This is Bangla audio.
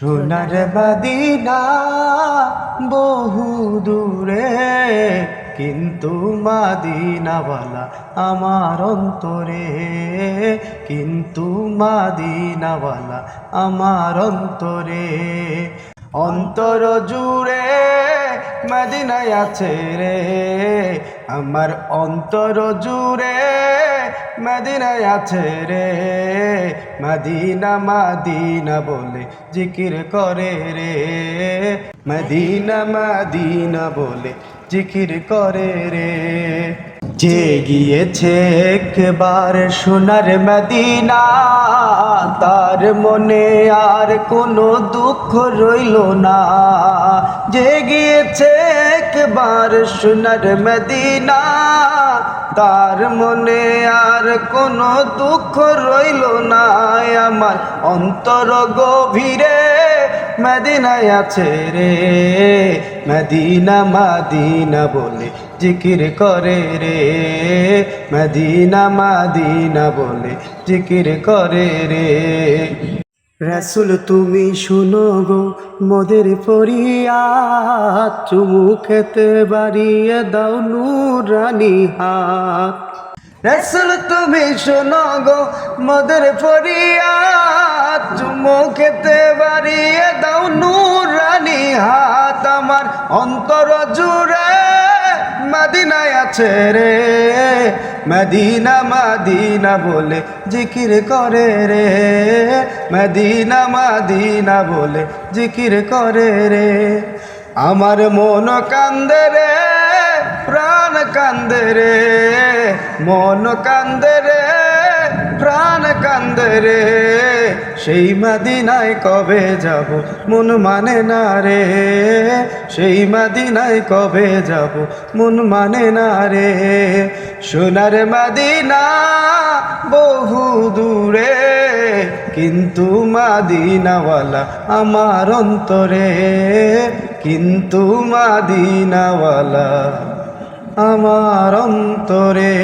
সোনার বাদিনা বহু দূরে কিন্তু মাদিনাওয়ালা আমার অন্তরে কিন্তু মাদিনাওয়ালা আমার অন্তরে। অন্তর জুড়ে মদিনায় আছে রে। আমার অন্তর জুড়ে মদিনায় আছে রে। মদিনা, মাদিনা বলে জিকির করে রে। মদিনা, মাদিনা বলে জিকির করে রে। যে গিয়েছে একবার সোনার মদিনা, তার মনে আর কোনো দুঃখ রইল না। যে গিয়েছে একবার সোনার মদিনা, তার মনে আর কোনো দুঃখ রইল না। আমার অন্তর গভীরে মদিনায় আছে রে। মদিনা, মাদিনা বলে জিকির করে রে। মদিনা, মাদিনা বলে জিকির করে রে। রসুল, তুমি শুনো গো, মোদের ফরিয়া চুমু খেতে বাড়িয়ে দাও নুরানি হাত। রসুল, তুমি শোনো গো, মদের ফরিয়া চুমু খেতে বাড়িয়ে দাও নুরানি হাত আমার। অন্তর জুড়ে মদিনায় আছে রে। মদিনা মদিনা বলে জিকির করে রে। মদিনা মদিনা বলে জিকির করে রে। আমার মন কান্দে রে, প্রাণ কান্দে রে। মন কান্দে রে, প্রাণ কান্দে রে। সেই মাদিনায় কবে যাব? মন মানে না রে। সেই মাদিনায় কবে যাব? মন মানে না রে। সোনার মাদিনা বহু দূরে, কিন্তু মাদিনাওয়ালা আমার অন্তরে। কিন্তু মাদিনাওয়ালা আমার অন্তরে।